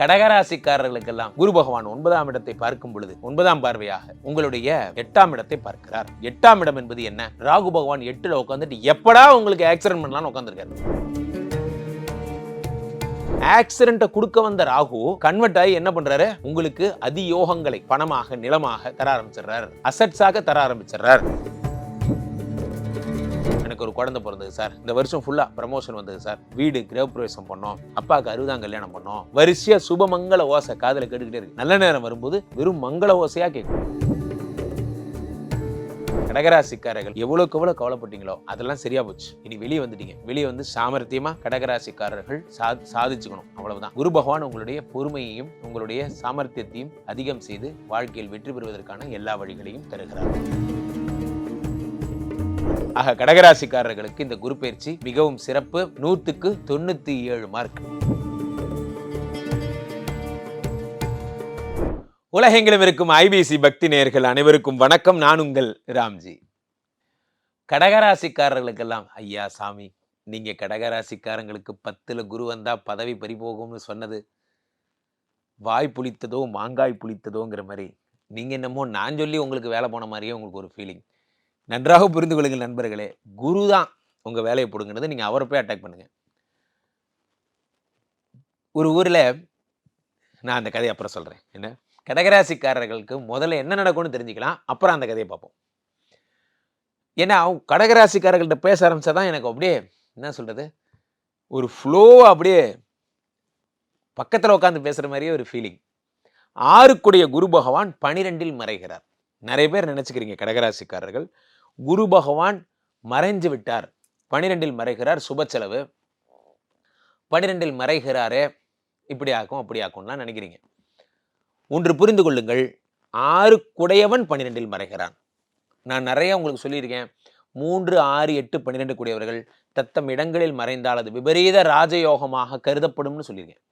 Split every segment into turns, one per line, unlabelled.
கடகராசிக்காரர்களுக்கெல்லாம் குரு பகவான் ஒன்பதாம் இடத்தை பார்க்கும் பொழுது ஒன்பதாம் பார்வையாக உங்களுடைய எட்டாம் இடத்தை பார்க்கிறார். எட்டாம் இடம் என்பது என்ன? ராகு பகவான் எட்டுல உட்காந்துட்டு எப்படா உங்களுக்கு ஆக்சிடென்ட் பண்ணலாம்னு உட்காந்துருக்காரு ஆக்சிடென்ட்டை கொடுக்க வந்த ராகு கன்வெர்ட் ஆகி என்ன பண்றாரு? உங்களுக்கு அதியோகங்களை பணமாக நிலமாக தர ஆரம்பிச்சிடுறாரு. அசட்ஸாக தர ஆரம்பிச்சிடுறாரு. எனக்கு ஒரு குழந்தை பிறந்தது சார். இந்த வருஷம் ஃபுல்லா ப்ரமோஷன் வந்தது சார். வீடு கிரகப்பிரவேசம் பண்ணோம். அப்பாவுக்கு அறுபதாம் கல்யாணம் பண்ணோம். வரிசையா சுபமங்கள ஓசை காதில் கேட்டுக்கிட்டே இருக்கு. நல்ல நேரம் வரும்போது வெறும் மங்கள ஓசையாக கேட்கும். கடகராசிக்காரர்கள் எவ்வளோக்கு எவ்வளோ கவலைப்பட்டீங்களோ அதெல்லாம் சரியா போச்சு. இனி வெளியே வந்துட்டீங்க. வெளியே வந்து சாமர்த்தியமா கடகராசிக்காரர்கள் சா சாதிச்சுக்கணும். அவ்வளவுதான். குரு பகவான் உங்களுடைய பொறுமையையும் உங்களுடைய சாமர்த்தியத்தையும் அதிகம் செய்து வாழ்க்கையில் வெற்றி பெறுவதற்கான எல்லா வழிகளையும் தருகிறார். ஆக கடகராசிக்காரர்களுக்கு இந்த குரு பயிற்சி மிகவும் சிறப்பு. நூற்றுக்கு தொண்ணூத்தி ஏழு மார்க் உலகெங்கிலும் இருக்கும் ஐபிசி பக்தி நேயர்கள் அனைவருக்கும் வணக்கம். நான் உங்கள் ராம்ஜி. கடகராசிக்காரர்களுக்கெல்லாம் ஐயா சாமி நீங்க கடகராசிக்காரங்களுக்கு பத்துல குரு வந்தா பதவி பறிபோகும்னு சொன்னது வாய் புளித்ததோ மாங்காய் புளித்ததோங்கிற மாதிரி நீங்க என்னமோ நான் சொல்லி உங்களுக்கு வேலை போன மாதிரியே உங்களுக்கு ஒரு ஃபீலிங் நன்றாக புரிந்து கொள்ளுங்கள் நண்பர்களே. குரு தான் உங்கள் வேலையை போடுங்கிறது நீங்கள் அவரை போய் அட்டாக் பண்ணுங்கள் ஒரு ஊரில் நான் அந்த கதையை அப்புறம் சொல்கிறேன் என்ன? கடகராசிக்காரர்களுக்கு முதல்ல என்ன நடக்கும்னு தெரிஞ்சுக்கலாம். அப்புறம் அந்த கதையை பார்ப்போம். ஏன்னா கடகராசிக்காரர்கள்ட்ட பேச ஆரம்பிச்சாதான் எனக்கு அப்படியே என்ன சொல்கிறது ஒரு ஃப்ளோ அப்படியே பக்கத்தில் உட்காந்து பேசுகிற மாதிரியே ஒரு ஃபீலிங் ஆறுக்குடைய குரு பகவான் பனிரெண்டில் மறைகிறார். நிறைய பேர் நினச்சிக்கிறீங்க கடகராசிக்காரர்கள். குரு பகவான் மறைஞ்சு விட்டார். பனிரெண்டில் மறைகிறார் சுப செலவு. பனிரெண்டில் மறைகிறாரே இப்படி ஆக்கும் அப்படி ஆக்கும்லாம் நினைக்கிறீங்க. ஒன்று புரிந்து கொள்ளுங்கள் ஆறு குடையவன் பன்னிரெண்டில் மறைகிறான். நான் நிறைய உங்களுக்கு சொல்லியிருக்கேன். மூன்று ஆறு எட்டு பன்னிரெண்டு கூடியவர்கள் தத்தம் இடங்களில் மறைந்தால் அது விபரீத ராஜயோகமாக கருதப்படும்னு சொல்லியிருக்கேன்.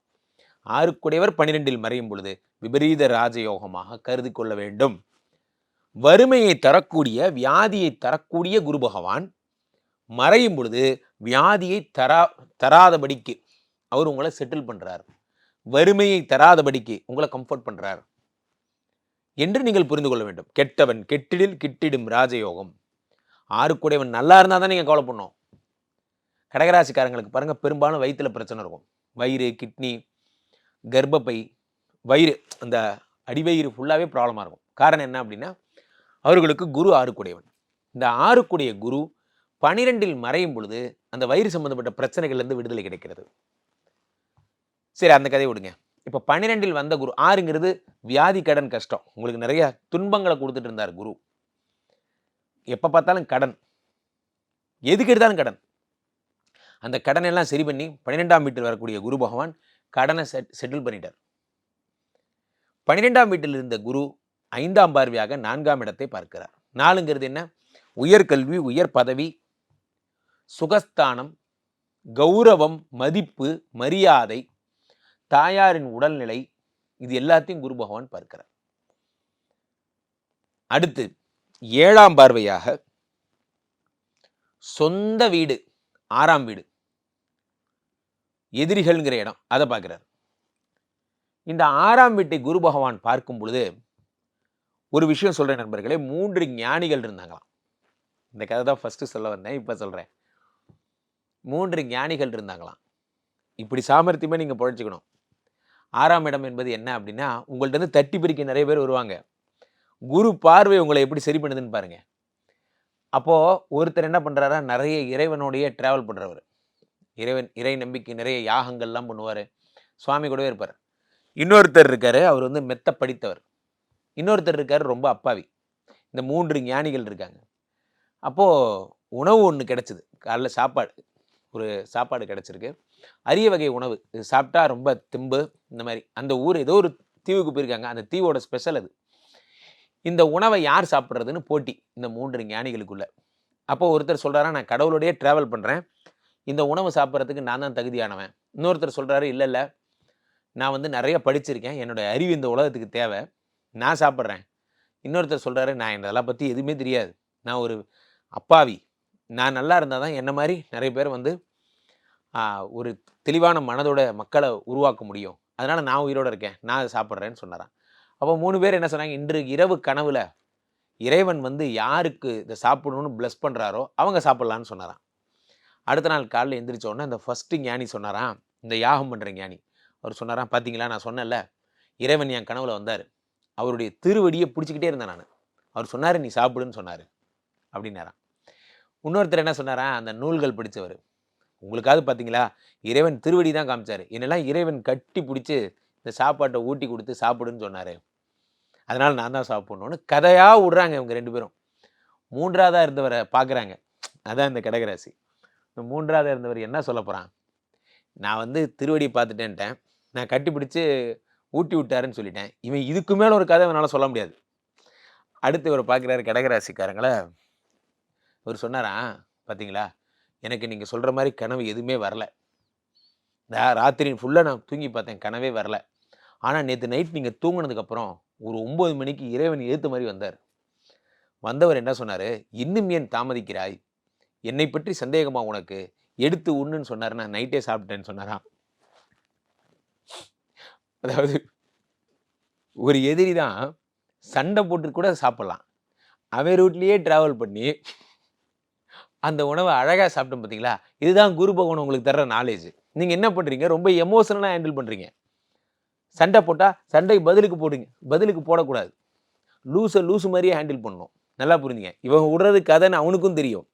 ஆறுக்குடையவர் பன்னிரெண்டில் மறையும் பொழுது விபரீத ராஜயோகமாக கருதி கொள்ள வேண்டும். வறுமையை தரக்கூடிய வியாதியை தரக்கூடிய குரு பகவான் மறையும் பொழுது வியாதியை தரா தராதபடிக்கு அவர் உங்களை செட்டில் பண்ணுறார் வறுமையை தராதபடிக்கு உங்களை கம்ஃபர்ட் பண்ணுறார் என்று நீங்கள் புரிந்து கொள்ள வேண்டும். கெட்டவன் கெட்டிடில் கிட்டிடும் ராஜயோகம். ஆறுக்குடையவன் நல்லா இருந்தால் தான் நீங்கள் கவலை பண்ணும் கடகராசிக்காரங்களுக்கு பாருங்கள் பெரும்பாலும் வயிற்றுல பிரச்சனை இருக்கும். வயிறு கிட்னி கர்ப்பப்பை வயிறு அந்த அடிவயிறு ஃபுல்லாகவே ப்ராப்ளமாக இருக்கும். காரணம் என்ன அப்படின்னா அவர்களுக்கு குரு ஆறுக்குடையவன். இந்த ஆறுக்குடைய குரு பனிரெண்டில் மறையும் பொழுது அந்த வயிறு சம்பந்தப்பட்ட பிரச்சனைகள்லேருந்து விடுதலை கிடைக்கிறது. சரி அந்த கதையை விடுங்க. இப்போ பன்னிரெண்டில் வந்த குரு ஆறுங்கிறது வியாதி கடன் கஷ்டம். உங்களுக்கு நிறைய துன்பங்களை கொடுத்துட்டு இருந்தார் குரு. எப்போ பார்த்தாலும் கடன். எதுக்கு எடுத்தாலும் கடன். அந்த கடனை எல்லாம் சரி பண்ணி பன்னிரெண்டாம் வீட்டில் வரக்கூடிய குரு பகவான் கடனை செட் செட்டில் பண்ணிட்டார். பன்னிரெண்டாம் வீட்டில் இருந்த குரு ஐந்தாம் பார்வையாக நான்காம் இடத்தை பார்க்கிறார். நாலுங்கிறது என்ன? உயர்கல்வி உயர் பதவி சுகஸ்தானம் கௌரவம் மதிப்பு மரியாதை தாயாரின் உடல்நிலை இது எல்லாத்தையும் குரு பகவான் பார்க்கிறார். அடுத்து ஏழாம் பார்வையாக சொந்த வீடு ஆறாம் வீடு எதிரிகள்ங்கிற இடம் அதை பார்க்கிறார். இந்த ஆறாம் வீட்டை குரு பகவான் பார்க்கும் பொழுது ஒரு விஷயம் சொல்கிறேன் நண்பர்களே. மூன்று ஞானிகள் இருந்தாங்களாம். இந்த கதை தான் ஃபஸ்ட்டு சொல்ல வந்தேன் இப்போ சொல்கிறேன் மூன்று ஞானிகள் இருந்தாங்களாம். இப்படி சாமர்த்தியமே நீங்கள் புழைச்சிக்கணும். ஆறாம் இடம் என்பது என்ன அப்படின்னா உங்கள்கிட்ட தட்டி பிரிக்க நிறைய பேர் வருவாங்க. குரு பார்வை உங்களை எப்படி சரி பண்ணுதுன்னு பாருங்கள் அப்போது ஒருத்தர் என்ன பண்ணுறாரா நிறைய இறைவனுடைய ட்ராவல் பண்ணுறவர் இறைவன் இறை நம்பிக்கை நிறைய யாகங்கள்லாம் பண்ணுவார். சுவாமி கூடவே இருப்பார். இன்னொருத்தர் இருக்கார் அவர் வந்து மெத்த படித்தவர். இன்னொருத்தர் இருக்கார் ரொம்ப அப்பாவி. இந்த மூன்று ஞானிகள் இருக்காங்க. அப்போது உணவு ஒன்று கிடச்சிது. காலைல சாப்பாடு ஒரு சாப்பாடு கிடச்சிருக்கு. அரிய வகை உணவு. இது சாப்பிட்டா ரொம்ப திம்பு இந்த மாதிரி. அந்த ஊர் ஏதோ ஒரு தீவுக்கு போயிருக்காங்க. அந்த தீவோட ஸ்பெஷல் அது. இந்த உணவை யார் சாப்பிட்றதுன்னு போட்டி இந்த மூன்று ஞானிகளுக்குள்ள. அப்போ ஒருத்தர் சொல்கிறாரா நான் கடவுளுடைய ட்ராவல் பண்ணுறேன் இந்த உணவு சாப்பிட்றதுக்கு நான் தான் தகுதியானவன். இன்னொருத்தர் சொல்கிறாரு இல்லை இல்லை. நான் வந்து நிறைய படிச்சிருக்கேன். என்னுடைய அறிவு இந்த உலகத்துக்கு தேவை. நான் சாப்பிட்றேன். இன்னொருத்தர் சொல்கிறாரு நான் இதெல்லாம் பற்றி எதுவுமே தெரியாது. நான் ஒரு அப்பாவி. நான் நல்லா இருந்தால் தான் என்ன மாதிரி நிறைய பேர் வந்து ஒரு தெளிவான மனதோட மக்களை உருவாக்க முடியும். அதனால் நான் உயிரோட இருக்கேன். நான் அதை சாப்பிட்றேன்னு சொன்னாரான் அப்போ மூணு பேர் என்ன சொன்னாங்க? இன்று இரவு கனவுல இறைவன் வந்து யாருக்கு இதை சாப்பிடணும்னு ப்ளஸ் பண்ணுறாரோ அவங்க சாப்பிட்லான்னு சொன்னாரான் அடுத்த நாள் காலையில் எந்திரிச்சோடனே உடனே அந்த ஃபஸ்ட்டு ஞானி சொன்னாராம். இந்த யாகம் பண்ணுற ஞானி. அவர் சொன்னாராம் பார்த்தீங்களா நான் சொன்னேன்ல இறைவன் என் கனவுல வந்தார். அவருடைய திருவடியை பிடிச்சிக்கிட்டே இருந்தேன் நான். அவர் சொன்னார் நீ சாப்பிடுன்னு சொன்னார். அப்படின்னாரான் இன்னொருத்தர் என்ன சொன்னாரா அந்த நூல்கள் படித்தவர் உங்களுக்காவது பார்த்தீங்களா இறைவன் திருவடி தான் காமிச்சார். என்னெல்லாம் இறைவன் கட்டி பிடிச்சி இந்த சாப்பாட்டை ஊட்டி கொடுத்து சாப்பிடுன்னு சொன்னார். அதனால் நான் தான் சாப்பிட்ணுன்னு கதையாக விடுறாங்க இவங்க ரெண்டு பேரும். மூன்றாவதாக இருந்தவரை பார்க்குறாங்க அதான் இந்த கடகராசி. இந்த மூன்றாவதாக இருந்தவர் என்ன சொல்ல போகிறான் நான் வந்து திருவடி பார்த்துட்டேன்ட்டேன். நான் கட்டி பிடிச்சி ஊட்டி விட்டாருன்னு சொல்லிட்டேன். இவன் இதுக்கு மேலே ஒரு கதை என்னால் சொல்ல முடியாது. அடுத்து இவர் பார்க்குறாரு கடகராசிக்காரங்களை. இவர் சொன்னாரா பார்த்தீங்களா எனக்கு நீங்கள் சொல்கிற மாதிரி கனவு எதுவுமே வரல. நான் ராத்திரி ஃபுல்லாக நான் தூங்கி பார்த்தேன் கனவே வரல. ஆனால் நேற்று நைட் நீங்கள் தூங்கினதுக்கப்புறம் ஒரு ஒம்பது மணிக்கு இறைவன் எழுத்து மாதிரி வந்தார். வந்தவர் என்ன சொன்னார்? இன்னும் ஏன் தாமதிக்கிறாய்? என்னை பற்றி சந்தேகமாக உனக்கு? எடுத்து உண்ணுன்னு சொன்னார் நான் நைட்டே சாப்பிட்டேன்னு சொன்னாராம். அதாவது ஒரு எதிரி தான் சண்டை போட்டு கூட சாப்பிட்லாம். அவன் ரூட்லேயே ட்ராவல் பண்ணி அந்த உணவை அழகாக சாப்பிட்டோம் பார்த்தீங்களா இதுதான் குரு பகவான் உங்களுக்கு தர்ற நாலேஜ் நீங்கள் என்ன பண்ணுறீங்க ரொம்ப எமோஷனலாக ஹேண்டில் பண்ணுறீங்க சண்டை போட்டால் சண்டைக்கு பதிலுக்கு போடுங்க. பதிலுக்கு போடக்கூடாது. லூஸை லூஸ் மாதிரியே ஹேண்டில் பண்ணணும். நல்லா புரிஞ்சுங்க. இவன் விடுறது கதைன்னு அவனுக்கும் தெரியும்.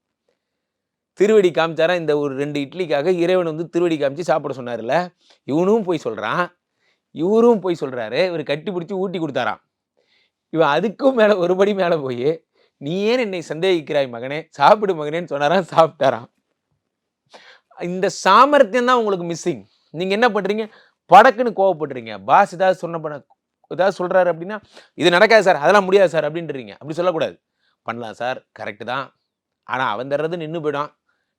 திருவடி காமிச்சாரா? இந்த ஒரு ரெண்டு இட்லிக்காக இறைவன் வந்து திருவடி காமிச்சு சாப்பிட சொன்னார்ல இவனும் போய் சொல்கிறான் இவரும் போய் சொல்கிறாரு இவர் கட்டி பிடிச்சி ஊட்டி கொடுத்தாராம். இவன் அதுக்கும் மேலே ஒரு படி மேலே போய் நீ ஏன் என்னை சந்தேகிக்கிறாய் மகனே? சாப்பிடு மகனேன்னு சொன்னாராம் சாப்பிட்டாராம். இந்த சாமர்த்தியம் தான் உங்களுக்கு மிஸ்ஸிங் நீங்கள் என்ன பண்ணுறீங்க படக்குன்னு கோவப்படுறீங்க பாஸ் ஏதாவது சொன்ன பண்ண ஏதாவது சொல்கிறாரு அப்படின்னா இது நடக்காது சார் அதெல்லாம் முடியாது சார் அப்படின்றீங்க. அப்படி சொல்லக்கூடாது. பண்ணலாம் சார் கரெக்டு தான். ஆனால் அவன் தர்றது நின்று போயிடும்.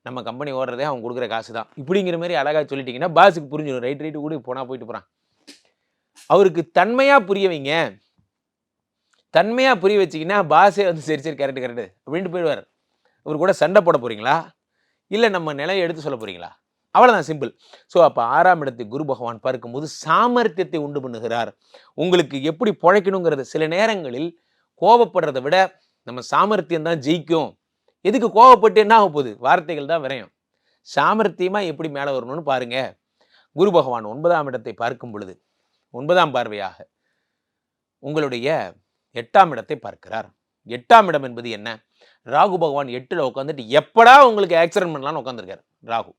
நம்ம கம்பெனி ஓடுறதே அவன் கொடுக்குற காசு தான். இப்படிங்கிற மாதிரி அழகாக சொல்லிட்டீங்கன்னா பாஸுக்கு புரிஞ்சிடும் ரைட் ரைட்டு கூட போனால் போயிட்டு போகிறான் அவருக்கு தன்மையாக புரிய வைங்க. தன்மையாக புரிய வச்சிங்கன்னா பாஸே வந்து சரி சரி கரெக்டு கரெக்டு அப்படின்ட்டு போயிடுவார். இவர் கூட சண்டை போட போகிறீங்களா இல்லை நம்ம நிலையை எடுத்து சொல்ல போகிறீங்களா அவ்வளோதான் சிம்பிள் ஸோ அப்போ ஆறாம் இடத்தை குரு பகவான் பார்க்கும்போது சாமர்த்தியத்தை உண்டு பண்ணுகிறார். உங்களுக்கு எப்படி பொழைக்கணுங்கிறது சில நேரங்களில் கோபப்படுறதை விட நம்ம சாமர்த்தியம் தான் ஜெயிக்கும். எதுக்கு கோவப்பட்டு என்ன ஆக போகுது? வார்த்தைகள் தான் விரையும். சாமர்த்தியமாக எப்படி மேலே வரணும்னு பாருங்கள் குரு பகவான் ஒன்பதாம் இடத்தை பார்க்கும் பொழுது ஒன்பதாம் பார்வையாக உங்களுடைய எட்டாம் இடத்தை பார்க்கிறார். எட்டாம் இடம் என்பது என்ன? ராகு பகவான் எட்டில் உட்காந்துட்டு எப்படா உங்களுக்கு ஆக்சிடென்ட் பண்ணலாம்னு உட்காந்துருக்காரு ராகு.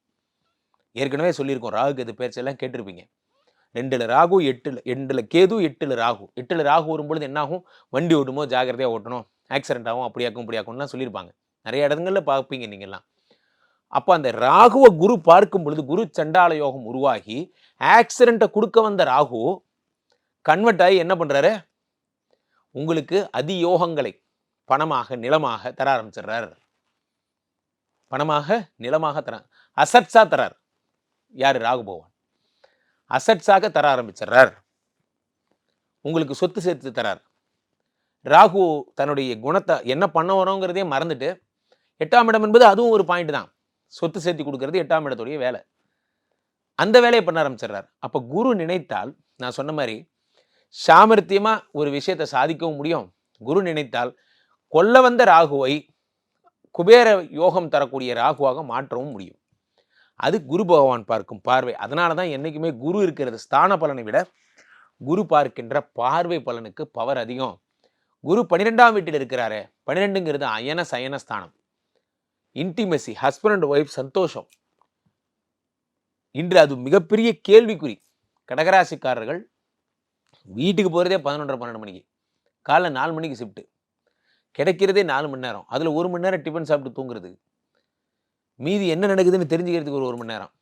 ஏற்கனவே சொல்லியிருக்கோம். ராகு எது பேச்செல்லாம் கேட்டிருப்பீங்க. ரெண்டில் ராகு எட்டில் ரெண்டுல கேது எட்டில் ராகு. எட்டில் ராகு வரும்பொழுது என்னாகும்? வண்டி ஓட்டுமோ ஜாக்கிரதையாக ஓட்டணும். ஆக்சிடென்ட் ஆகும் அப்படியாக்கும் இப்படியாக்கும்லாம் சொல்லியிருப்பாங்க. நிறைய இடங்களில் பார்ப்பீங்க நீங்கள்லாம். அப்போ அந்த ராகுவை குரு பார்க்கும் பொழுது குரு சண்டால யோகம் உருவாகி ஆக்சிடென்ட்டை கொடுக்க வந்த ராகு கன்வெர்ட் ஆகி என்ன பண்ணுறாரு உங்களுக்கு அதியோகங்களை பணமாக நிலமாக தர ஆரம்பிச்சிடுறார். பணமாக நிலமாக தர அசட்ஸாக தரார் யார்? ராகு பகவான். அசட்ஸாக தர ஆரம்பிச்சிடுறார். உங்களுக்கு சொத்து சேர்த்து தரார் ராகு தன்னுடைய குணத்தை என்ன பண்ண வரோங்கிறதே மறந்துட்டு எட்டாம் இடம் என்பது அதுவும் ஒரு பாயிண்ட் தான். சொத்து சேர்த்து கொடுக்கறது எட்டாம் இடத்துடைய வேலை. அந்த வேலையை பண்ண ஆரம்பிச்சிடுறார். அப்போ குரு நினைத்தால் நான் சொன்ன மாதிரி சாமர்த்தியமாக ஒரு விஷயத்தை சாதிக்கவும் முடியும். குரு நினைத்தால் கொல்ல வந்த ராகுவை குபேர யோகம் தரக்கூடிய ராகுவாக மாற்றவும் முடியும். அது குரு பகவான் பார்க்கும் பார்வை. அதனால தான் என்றைக்குமே குரு இருக்கிறது ஸ்தான பலனை விட குரு பார்க்கின்ற பார்வை பலனுக்கு பவர் அதிகம். குரு பன்னிரெண்டாம் வீட்டில் இருக்கிறாரு. பன்னிரெண்டுங்கிறது அயன சயன ஸ்தானம். இன்டிமெசி ஹஸ்பண்ட் அண்ட் ஒய்ஃப் சந்தோஷம். இன்று அது மிகப்பெரிய கேள்விக்குறி. கடகராசிக்காரர்கள் வீட்டுக்கு போகிறதே பதினொன்றரை பன்னெண்டு மணிக்கு. காலைல நாலு மணிக்கு ஷிஃப்ட்டு கிடைக்கிறதே நாலு மணி நேரம். அதில் ஒரு மணி நேரம் டிஃபன் சாப்பிட்டு தூங்குறது. மீதி என்ன நடக்குதுன்னு தெரிஞ்சுக்கிறதுக்கு ஒரு ஒரு மணி நேரம்.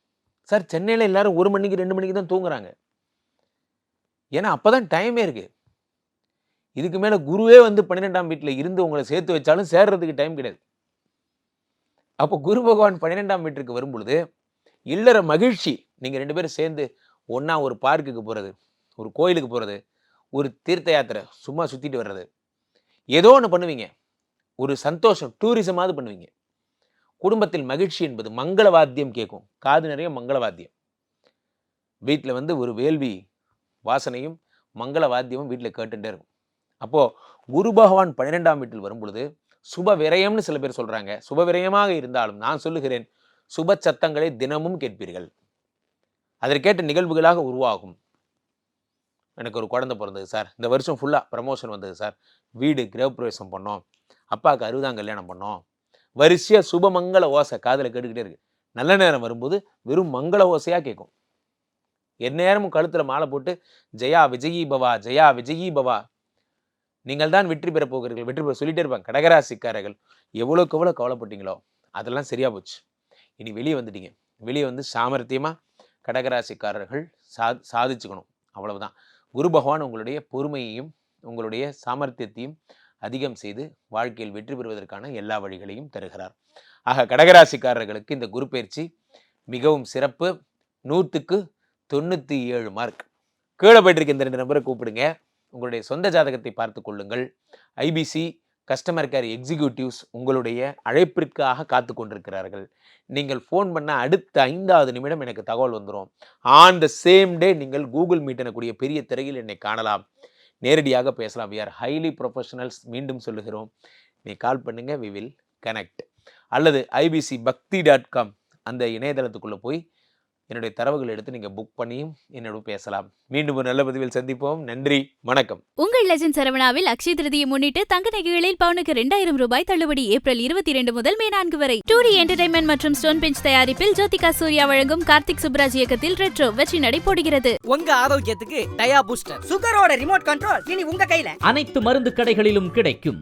சார் சென்னையில் எல்லாரும் ஒரு மணிக்கு ரெண்டு மணிக்கு தான் தூங்குறாங்க. ஏன்னா அப்போ தான் டைமே இருக்குது இதுக்கு மேலே குருவே வந்து பன்னிரெண்டாம் வீட்டில் இருந்து உங்களை சேர்த்து வச்சாலும் சேர்றதுக்கு டைம் கிடையாது. அப்போ குரு பகவான் பன்னிரெண்டாம் வீட்டிற்கு வரும்பொழுது இல்லற மகிழ்ச்சி. நீங்கள் ரெண்டு பேரும் சேர்ந்து ஒன்றா ஒரு பார்க்குக்கு போகிறது ஒரு கோயிலுக்கு போகிறது ஒரு தீர்த்த யாத்திரை சும்மா சுற்றிட்டு வர்றது. ஏதோ ஒன்று பண்ணுவீங்க. ஒரு சந்தோஷம் டூரிசமாவது பண்ணுவீங்க. குடும்பத்தில் மகிழ்ச்சி என்பது மங்கள வாத்தியம் கேட்கும். காது நிறைய மங்கள வாத்தியம் வீட்டில் வந்து ஒரு வேள்வி வாசனையும் மங்கள வாத்தியமும் வீட்டில் கேட்டுட்டே இருக்கும். அப்போது குரு பகவான் பன்னிரெண்டாம் வீட்டில் வரும் பொழுது சுப விரயம்னு சில பேர் சொல்கிறாங்க சுப விரயமாக இருந்தாலும் நான் சொல்லுகிறேன் சுப சத்தங்களை தினமும் கேட்பீர்கள். அதற்கேற்ற நிகழ்வுகளாக உருவாகும். எனக்கு ஒரு குழந்தை பிறந்தது சார். இந்த வருஷம் ஃபுல்லாக ப்ரமோஷன் வந்தது சார். வீடு கிரகப்பிரவேசம் பண்ணோம். அப்பாவுக்கு அறுபதாம் கல்யாணம் பண்ணோம். வரிசையாக சுபமங்கள ஓசை காதில் கேட்டுக்கிட்டே இருக்கு. நல்ல நேரம் வரும்போது வெறும் மங்கள ஓசையாக கேட்கும் எந்நேரமும் கழுத்தில் மாலை போட்டு ஜெயா விஜயி பவா ஜெயா விஜயி பவா நீங்கள் தான் வெற்றி பெற போகிறீர்கள். வெற்றி பெற சொல்லிட்டே இருப்பாங்க. கடகராசிக்காரர்கள் எவ்வளோக்கு எவ்வளோ கவலைப்பட்டீங்களோ அதெல்லாம் சரியாக போச்சு. இனி வெளியே வந்துட்டீங்க. வெளியே வந்து சாமர்த்தியமாக கடகராசிக்காரர்கள் சா சாதிச்சுக்கணும். அவ்வளவுதான். குரு பகவான் உங்களுடைய பொறுமையையும் உங்களுடைய சாமர்த்தியத்தையும் அதிகம் செய்து வாழ்க்கையில் வெற்றி பெறுவதற்கான எல்லா வழிகளையும் தருகிறார். ஆக கடகராசிக்காரர்களுக்கு இந்த குரு பயிற்சி மிகவும் சிறப்பு. நூற்றுக்கு தொண்ணூற்றி ஏழு மார்க் கீழே போயிட்டு இருக்க இந்த ரெண்டு நம்பரை கூப்பிடுங்க. உங்களுடைய சொந்த ஜாதகத்தை பார்த்து கொள்ளுங்கள். ஐபிசி கஸ்டமர் கேர் எக்ஸிக்யூட்டிவ்ஸ் உங்களுடைய அழைப்பிற்காக காத்து கொண்டிருக்கிறார்கள். நீங்கள் ஃபோன் பண்ண அடுத்த ஐந்தாவது நிமிடம் எனக்கு தகவல் வந்துடும் ஆன் த சேம் டே நீங்கள் கூகுள் மீட் எனக்கூடிய பெரிய திரையில் என்னை காணலாம். நேரடியாக பேசலாம். வி ஆர் ஹைலி ப்ரொஃபஷனல்ஸ் மீண்டும் சொல்லுகிறோம். நீ கால் பண்ணுங்கள் வி வில் கனெக்ட் அல்லது ஐபிசி பக்தி டாட் காம் அந்த இணையதளத்துக்குள்ளே போய் என்னுடைய தரவுகள் எடுத்து நீங்கள் புக் பண்ணியும் என்னோட பேசலாம். மீண்டும் ஒரு நல்ல பதிவில் சந்திப்போம். நன்றி. வணக்கம்.
உங்கள் லெஜண்ட் சரவணாவில் அக்ஷய திருதியை முன்னிட்டு தங்க நகைகளில் பவுனுக்கு இரண்டாயிரம் ரூபாய் தள்ளுபடி ஏப்ரல் இருபத்தி இரண்டு முதல் மே நான்கு வரை. டூரி என்டர்டைன்மெண்ட் மற்றும் ஸ்டோன் பெஞ்ச் தயாரிப்பில் ஜோதிகா சூர்யா வழங்கும் கார்த்திக் சுப்ராஜ் இயக்கத்தில் ரெட்ரோ வெற்றி நடை போடுகிறது.
உங்க ஆரோக்கியத்துக்கு டயா பூஸ்டர்
சுகரோட ரிமோட் கண்ட்ரோல் இனி உங்க கையில.
அனைத்து மருந்து கடைகளிலும் கிடைக்கும்.